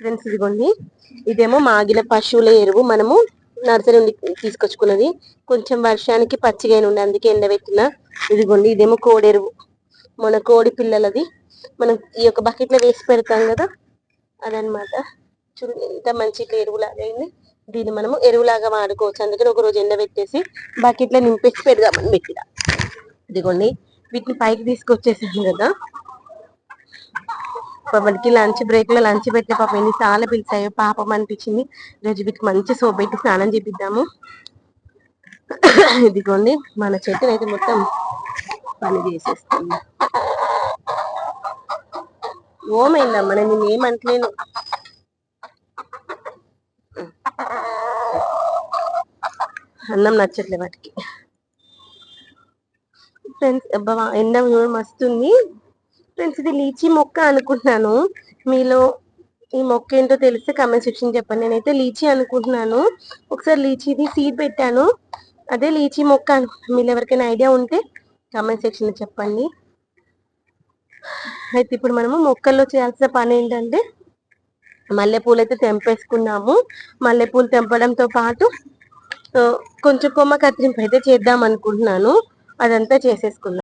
Friends ఇదిగోండి. ఇదేమో మాగిన పశువుల ఎరువు. మనము నర్సరీ నుండి తీసుకొచ్చుకున్నది. కొంచెం వర్షానికి పచ్చిగా ఉండే అందుకే ఎండబెట్టిన ఇదిగోండి ఇదేమో కోడి ఎరువు. మన కోడి పిల్లలది. మనం ఈ యొక్క బకెట్లో వేసి పెడతాం కదా? అదనమాట చూడండి ఎంత మంచి ఇట్లా ఎరువులాగా అయింది. దీన్ని మనము ఎరువులాగా వాడుకోవచ్చు. అందుకని ఒక రోజు ఎండబెట్టేసి బకెట్లో నింపేసి పెడదామని పెట్టిన. ఇదిగోండి వీటిని పైకి తీసుకొచ్చేసాను కదా? వాటికి లంచ్ బ్రేక్లో లంచ్ పెట్టిన పాపం ఎన్ని చాలా పిలిచాయో పాపం అనిపించింది. రోజు వీటికి మంచి సోప్ పెట్టి స్నానం చేపిద్దాము. ఇదిగోండి మన చెట్టుని అయితే మొత్తం పని చేసేస్తుంది. ఓమైందమ్మా నేను ఏమంటలేను. అన్నం నచ్చట్లే వాటికి. ఫ్రెండ్స్ అబ్బా ఎండ మస్తుంది ఫ్రెండ్స్ ఇది లీచీ మొక్క అనుకుంటున్నాను. మీలో ఈ మొక్క ఏంటో తెలిస్తే కమెంట్ సెక్షన్ చెప్పండి. నేనైతే లీచీ అనుకుంటున్నాను. ఒకసారి లీచీది సీడ్ పెట్టాను. అదే లీచీ మొక్క అనుకుంటున్నాను మీరు ఎవరికైనా ఐడియా ఉంటే కమెంట్ సెక్షన్ చెప్పండి. అయితే ఇప్పుడు మనము మొక్కల్లో చేయాల్సిన పని ఏంటంటే మల్లెపూలు అయితే తెంపేసుకున్నాము. మల్లెపూలు తెంపడంతో పాటు కొంచెం కొమ్మ కత్తిరింపు అయితే చేద్దాం అనుకుంటున్నాను. అదంతా చేసేసుకున్నాను